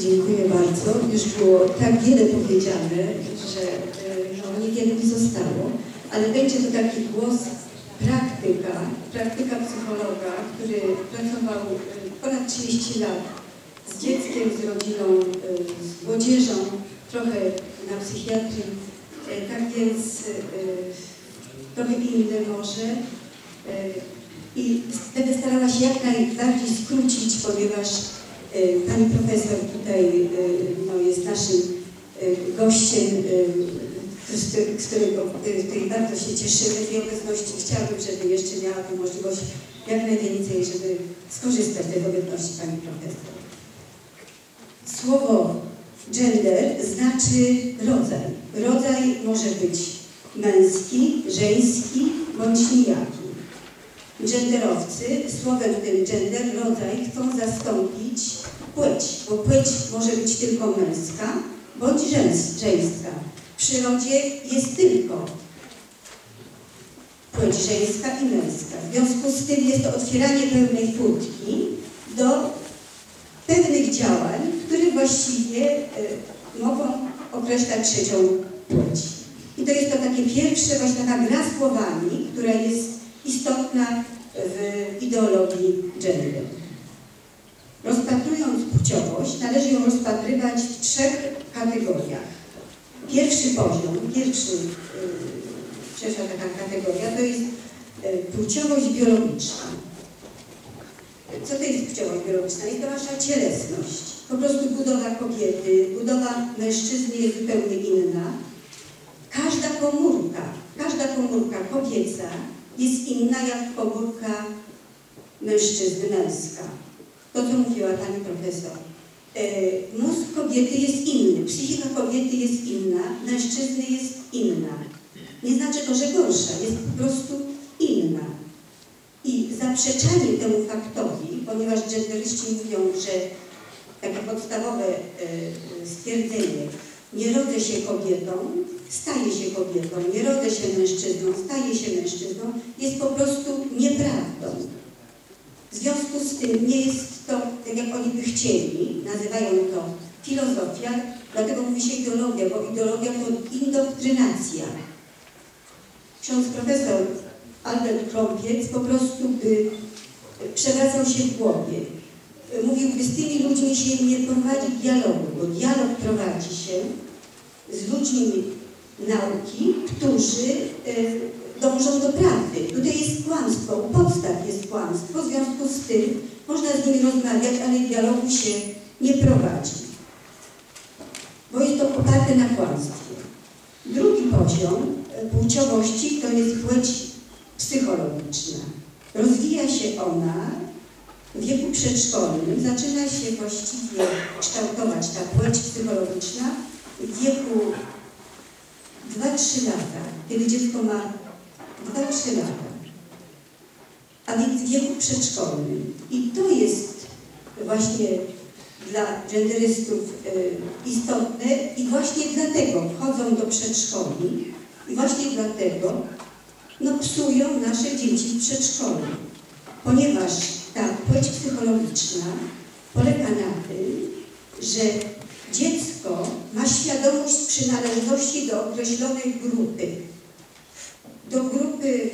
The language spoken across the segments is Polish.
Dziękuję bardzo. Już było tak wiele powiedziane, że e, no, niewiele mi zostało, ale będzie to taki głos praktyka, praktyka psychologa, który pracował e, ponad 30 lat z dzieckiem, z rodziną, e, z młodzieżą, trochę na psychiatrii. Tak więc trochę inne może. I będę starała się jak najbardziej skrócić, ponieważ Pani profesor tutaj no, jest naszym gościem, z którego której bardzo się cieszymy z jej obecności. Chciałabym, żeby jeszcze miała tę możliwość jak najwięcej, żeby skorzystać z tej obecności Pani profesor. Słowo gender znaczy rodzaj. Rodzaj może być męski, żeński bądź nijaki. Genderowcy słowem tym gender, rodzaj chcą zastąpić płeć, bo płeć może być tylko męska bądź żeńska. W przyrodzie jest tylko płeć żeńska i męska. W związku z tym jest to otwieranie pełnej furtki do pewnych działań, które właściwie y, mogą określać trzecią płeć. I to jest to takie pierwsze, właśnie taka gra słowami, która jest istotna ideologii gender. Rozpatrując płciowość, należy ją rozpatrywać w trzech kategoriach. Pierwszy poziom, pierwszy, yy, pierwsza taka kategoria to jest yy, płciowość biologiczna. Co to jest płciowość biologiczna? Jest to nasza cielesność. Po prostu budowa kobiety, budowa mężczyzny jest zupełnie inna. Każda komórka, każda komórka kobieca jest inna jak komórka mężczyzny męska. To, co mówiła Pani Profesor. E, mózg kobiety jest inny, psychika kobiety jest inna, mężczyzny jest inna. Nie znaczy to, że gorsza, jest po prostu inna. I zaprzeczanie temu faktowi, ponieważ genderyści mówią, że takie podstawowe e, stwierdzenie nie rodzę się kobietą, staje się kobietą, nie rodzę się mężczyzną, staje się mężczyzną, jest po prostu nieprawdą. W związku z tym nie jest to, tak jak oni by chcieli, nazywają to filozofia, dlatego mówi się ideologia, bo ideologia to indoktrynacja. Ksiądz profesor Albert Krąpiec po prostu by przewracał się w głowie. Mówiłby, z tymi ludźmi się nie prowadzi dialogu, bo dialog prowadzi się z ludźmi nauki, którzy e, dążą do prawdy. Tutaj jest kłamstwo, u podstaw jest kłamstwo, w związku z tym można z nimi rozmawiać, ale dialogu się nie prowadzi, bo jest to oparte na kłamstwie. Drugi poziom e, płciowości to jest płeć psychologiczna. Rozwija się ona w wieku przedszkolnym, zaczyna się właściwie kształtować ta płeć psychologiczna w wieku 2-3 lata, kiedy dziecko ma 2-3 lata, a więc w wieku przedszkolnym. I to jest właśnie dla genderystów y, istotne i właśnie dlatego wchodzą do przedszkoli i właśnie dlatego no, psują nasze dzieci w przedszkolu, ponieważ ta płeć psychologiczna polega na tym, że dziecko ma świadomość przynależności do określonej grupy, do grupy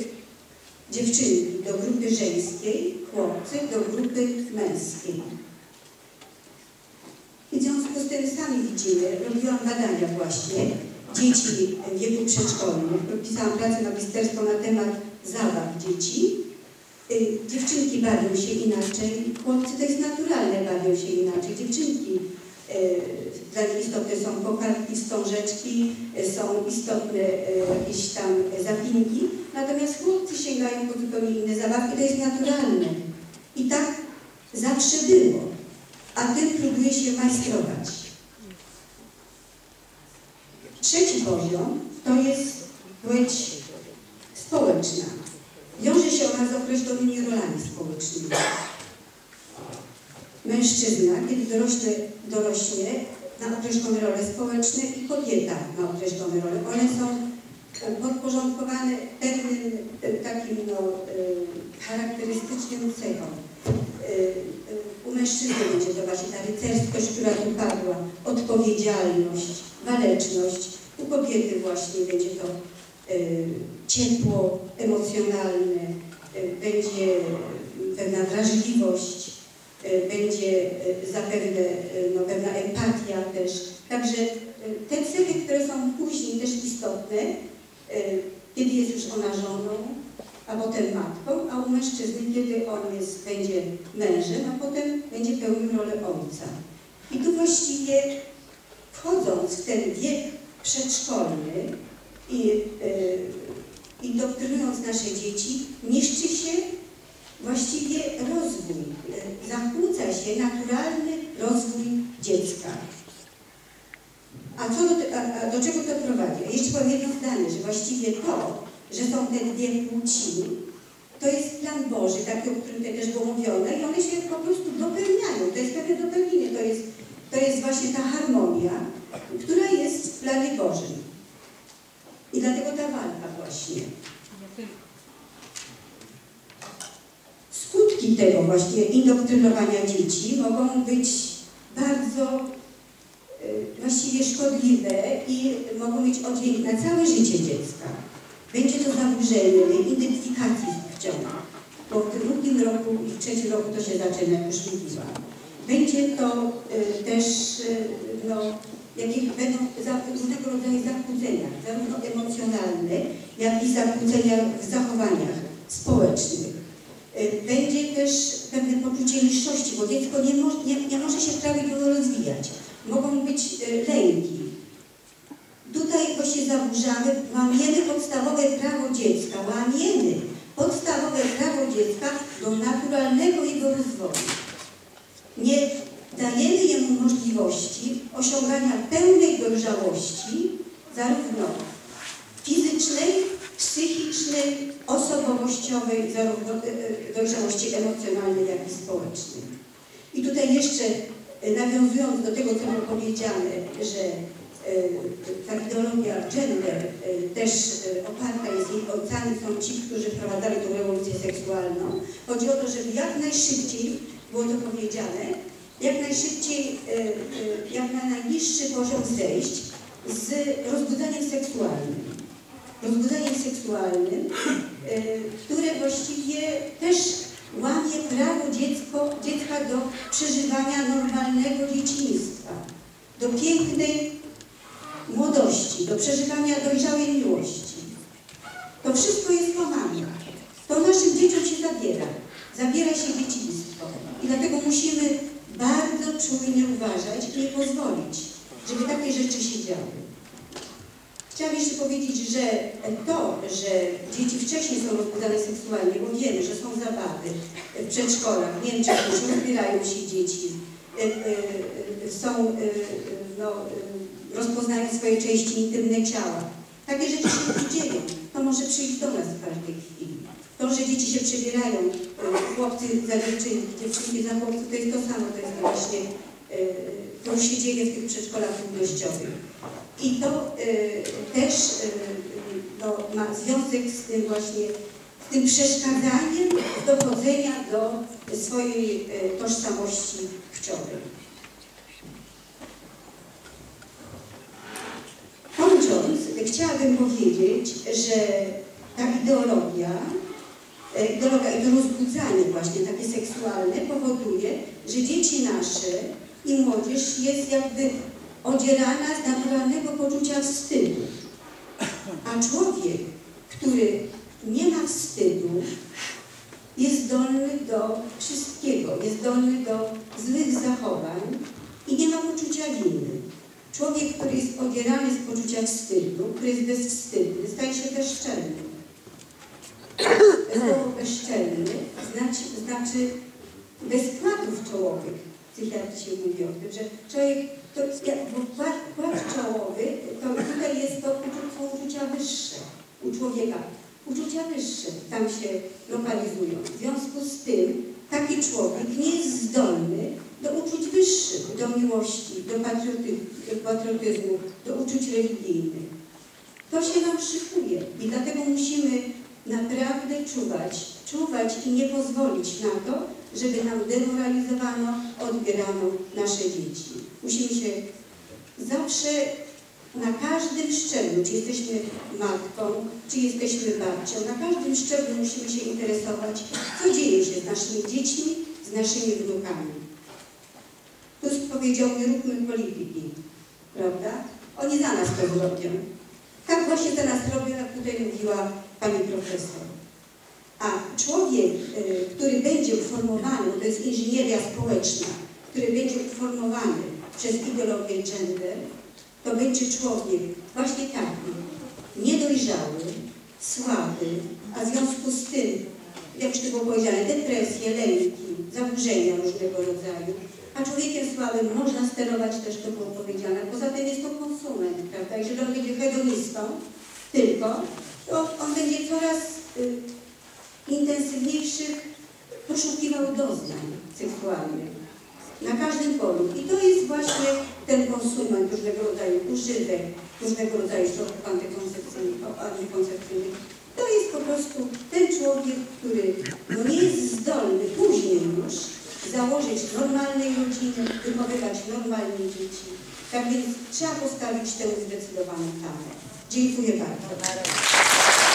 dziewczynki, do grupy żeńskiej, chłopcy, do grupy męskiej. I w związku z tym sami widzimy, robiłam badania właśnie dzieci w wieku przedszkolnym, pisałam pracę magisterską na temat zabaw dzieci. Y, dziewczynki bawią się inaczej, chłopcy to jest naturalne, bawią się inaczej. Dziewczynki dla nich istotne są kokardki, wstążeczki, są istotne e, jakieś tam zapinki, natomiast chłopcy sięgają po zupełnie inne zabawki, to jest naturalne. I tak zawsze było, a tym próbuje się majstrować. Trzeci poziom to jest płeć społeczna. Wiąże się ona z określonymi rolami społecznymi mężczyzna, kiedy dorośnie, dorośnie na określone role społeczne i kobieta na określone role. One są e, podporządkowane pewnym e, takim no, e, charakterystycznym cechom. u mężczyzny będzie to właśnie ta rycerskość, która tu padła, odpowiedzialność, waleczność. U kobiety właśnie będzie to ciepło emocjonalne, będzie pewna wrażliwość, będzie y, zapewne y, no, pewna empatia też. Także te cechy, które są później też istotne, kiedy jest już ona żoną, a potem matką, a u mężczyzny, kiedy on jest, będzie mężem, a potem będzie pełnił rolę ojca. I tu właściwie wchodząc w ten wiek przedszkolny i, yy, i doktrynując nasze dzieci, niszczy się właściwie rozwój, yy, zakłóca się naturalny rozwój dziecka. A, co do, a, a do czego to prowadzi? Jeszcze powiem jedno zdanie, że właściwie to, że są te dwie płci, to jest plan Boży, taki, o którym tutaj też było mówione i one się po prostu dopełniają. To jest pewne dopełnienie, to jest, to jest właśnie ta harmonia, która jest w planie Bożym. I dlatego ta walka właśnie. Skutki tego właśnie indoktrynowania dzieci mogą być bardzo y, właściwie szkodliwe i mogą mieć oddźwięk na całe życie dziecka. Będzie to zaburzenie identyfikacji z płcią, bo w drugim roku i w trzecim roku to się zaczyna, już mówiłam. Będzie to y, też, y, no, jakie będą różnego rodzaju zakłócenia, zarówno emocjonalne, jak i zakłócenia w zachowaniach społecznych. Będzie też pewne poczucie niższości, bo dziecko nie, mo nie, nie może się prawidłowo rozwijać. Mogą być y, lęki, Tutaj właśnie zaburzamy, łamiemy podstawowe prawo dziecka, łamiemy podstawowe prawo dziecka do naturalnego jego rozwoju. Nie dajemy jemu możliwości osiągania pełnej dojrzałości, zarówno fizycznej, psychicznej, osobowościowej, zarówno e, e, dojrzałości emocjonalnej, jak i społecznej. I tutaj jeszcze e, nawiązując do tego, co było powiedziane, że ta ideologia gender też oparta jest, jej ojcami są ci, którzy wprowadzali tę rewolucję seksualną. Chodzi o to, żeby jak najszybciej, było to powiedziane, jak najszybciej, jak na najniższy poziom zejść z rozbudzeniem seksualnym. Rozbudzeniem seksualnym, które właściwie też łamie prawo dziecko, dziecka do przeżywania normalnego dzieciństwa, do pięknej młodości, do przeżywania dojrzałej miłości. To wszystko jest łamane. To naszym dzieciom się zabiera. Zabiera się dzieciństwo. I dlatego musimy bardzo czujnie uważać i nie pozwolić, żeby takie rzeczy się działy. Chciałam jeszcze powiedzieć, że to, że dzieci wcześniej są rozbudzane seksualnie, bo wiemy, że są zabawy w przedszkolach, w Niemczech już rozbierają się dzieci, e, e, są e, no, rozpoznają swoje części intymne ciała. Takie rzeczy się dzieją. To może przyjść do nas w każdej chwili. To, że dzieci się przebierają, chłopcy za dziewczynki, dziewczynki za chłopców, to jest to samo, to jest właśnie, to się dzieje w tych przedszkolach trudnościowych. I to też no, ma związek z tym właśnie, z tym przeszkadzaniem dochodzenia do swojej tożsamości płciowej. Kończąc, chciałabym powiedzieć, że ta ideologia, i to rozbudzanie właśnie takie seksualne powoduje, że dzieci nasze i młodzież jest jakby odzierana z naturalnego poczucia wstydu. A człowiek, który nie ma wstydu, jest zdolny do wszystkiego, jest zdolny do złych zachowań i nie ma poczucia winy. Człowiek, który jest odzierany z poczucia wstydu, który jest bezwstydny, staje się bezczelny. Słowo bezczelny znaczy, znaczy bez kładów czołowych. Psychiatrzy mówi o tym, że człowiek, to, bo kład, kład czołowy, to tutaj jest to są uczucia wyższe u człowieka. Uczucia wyższe tam się lokalizują. W związku z tym taki człowiek nie jest zdolny do uczuć wyższych, do miłości, do patriotyzmu, do uczuć religijnych. To się nam szykuje i dlatego musimy naprawdę czuwać, czuwać i nie pozwolić na to, żeby nam demoralizowano, odbierano nasze dzieci. Musimy się zawsze na każdym szczeblu, czy jesteśmy matką, czy jesteśmy babcią, na każdym szczeblu musimy się interesować, co dzieje się z naszymi dziećmi, z naszymi wnukami. Tusk powiedział, nie róbmy polityki, prawda? Oni za nas to zrobią. Tak właśnie teraz robią, tutaj mówiła pani profesor. A człowiek, y, który będzie uformowany, to jest inżynieria społeczna, który będzie uformowany przez ideologię gender, to będzie człowiek właśnie taki, niedojrzały, słaby, a w związku z tym, jak już to było powiedziane, depresje, lęki, zaburzenia różnego rodzaju, a człowiekiem słabym można sterować, też to było powiedziane. Poza tym jest to konsument, prawda? Jeżeli on będzie hedonistą tylko, to on będzie coraz y, intensywniejszych poszukiwał doznań seksualnych na każdym polu. I to jest właśnie ten konsument różnego rodzaju używek, różnego rodzaju środków antykoncepcyjnych. To jest po prostu ten człowiek, który no nie jest zdolny później już założyć normalnej rodziny, wychowywać normalnie dzieci. Tak więc trzeba postawić tę zdecydowaną tamę. Dziękuję bardzo.